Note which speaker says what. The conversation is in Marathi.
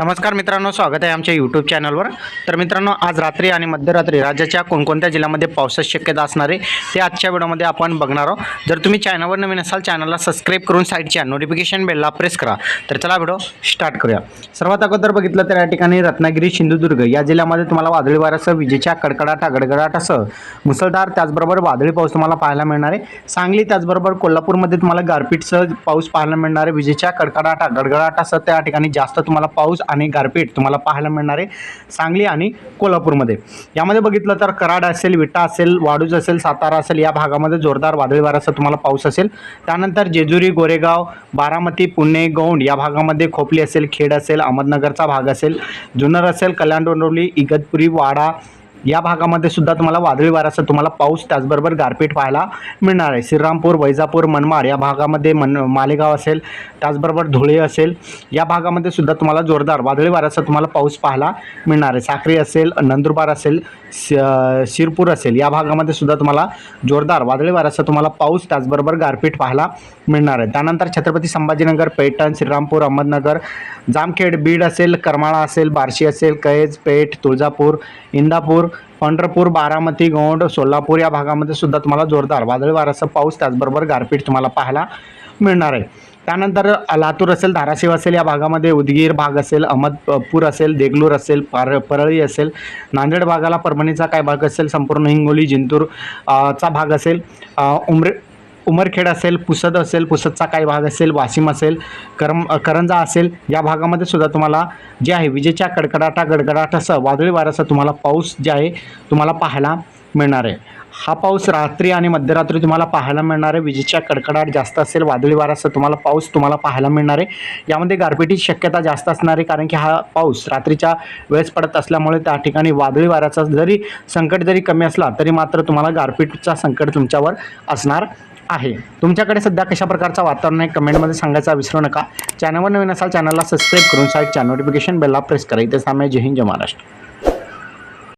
Speaker 1: नमस्कार मित्रांनो स्वागत आहे आमच्या यूट्यूब चॅनलवर तर मित्रांनो आज रात्री आणि मध्यरात्री राज्याच्या कोणकोणत्या जिल्ह्यामध्ये पावसाची शक्यता असणार आहे ते आजच्या व्हिडिओमध्ये आपण बघणार आहोत. जर तुम्ही चॅनलवर नवीन असाल चॅनलला सबस्क्राईब करून साईडच्या नोटिफिकेशन बेलला प्रेस करा. तर चला व्हिडिओ स्टार्ट करूया. सर्वात अगोदर बघितलं तर या ठिकाणी रत्नागिरी सिंधुदुर्ग या जिल्ह्यामध्ये तुम्हाला वादळी वाऱ्यासह विजेच्या कडकडाटा गडगडाटासह मुसळधार त्याचबरोबर वादळी पाऊस तुम्हाला पाहायला मिळणार आहे. सांगली त्याचबरोबर कोल्हापूरमध्ये तुम्हाला गारपीटसह पाऊस पाहायला मिळणार आहे. विजेच्या कडकडाटा गडगडाटासह त्या ठिकाणी जास्त तुम्हाला पाऊस आणि गारपीट तुम्हाला पाहायला मिळणार आहे सांगली आणि कोल्हापूरमध्ये. यामध्ये बघितलं तर कराड असेल विटा असेल वाडूज असेल सातारा असेल या भागामध्ये जोरदार वादळी वाराचा तुम्हाला पाऊस असेल. त्यानंतर जेजुरी गोरेगाव बारामती पुणे गौंड या भागामध्ये खोपली असेल खेड असेल अहमदनगरचा भाग असेल जुन्नर असेल कल्याण डोंडवली इगतपुरी वाडा या भागामध्ये सुद्धा तुम्हाला वादळी वाऱ्याचा तुम्हाला पाऊस त्याचबरोबर गारपीट पाहायला मिळणार आहे. श्रीरामपूर वैजापूर मनमाड या भागामध्ये मन मालेगाव असेल त्याचबरोबर धुळे असेल या भागामध्ये सुद्धा तुम्हाला जोरदार वादळी वाऱ्याचा तुम्हाला पाऊस पाहायला मिळणार आहे. साक्री असेल नंदुरबार असेल शिरपूर असेल या भागामध्ये सुद्धा तुम्हाला जोरदार वादळी वाऱ्याचा तुम्हाला पाऊस त्याचबरोबर गारपीट पाहायला मिळणार आहे. त्यानंतर छत्रपती संभाजीनगर पैठण श्रीरामपूर अहमदनगर जामखेड बीड असेल करमाळा असेल बार्शी असेल कैज पेठ तुळजापूर इंदापूर पंढरपूर बारामती गौंड सोलापूर या भागामध्ये सुद्धा तुम्हाला जोरदार वादळी वाराचा पाऊस त्याचबरोबर गारपीट तुम्हाला पाहायला मिळणार आहे. त्यानंतर लातूर असेल धाराशिव असेल या भागामध्ये उदगीर भाग असेल अहमदपूर असेल देगलूर असेल पार परळी असेल नांदेड भागाला परभणीचा काय भाग असेल संपूर्ण हिंगोली जिंतूर चा भाग असेल उमरे उमरखेड असेल पुसद असेल पुसदचा काही भाग असेल वाशिम असेल करम करंजा असेल या भागामध्ये सुद्धा तुम्हाला जे आहे विजेच्या कडकडाटा गडगडाटासह वादळी वाऱ्यासह तुम्हाला पाऊस जे आहे तुम्हाला पाहायला मिळणार आहे. हा पाऊस रात्री आणि मध्यरात्री तुम्हाला पाहायला मिळणार आहे. विजेच्या कडकडाट जास्त असेल वादळी वाऱ्यासह तुम्हाला पाऊस तुम्हाला पाहायला मिळणार आहे. यामध्ये गारपिटीची शक्यता जास्त असणार आहे कारण की हा पाऊस रात्रीच्या वेळेस पडत असल्यामुळे त्या ठिकाणी वादळी वाऱ्याचा जरी संकट जरी कमी असला तरी मात्र तुम्हाला गारपीटचा संकट तुमच्यावर असणार आहे. तुमच्याकडे सध्या कशा प्रकारचा वातावरण आहे? कमेंटमध्ये सांगायचा विसरू नका. चॅनलवर नवीन असाल चॅनलला सबस्क्राईब करून साईडच्या नोटिफिकेशन बेलला प्रेस करा. इथे सामने जय हिंद जय महाराष्ट्र.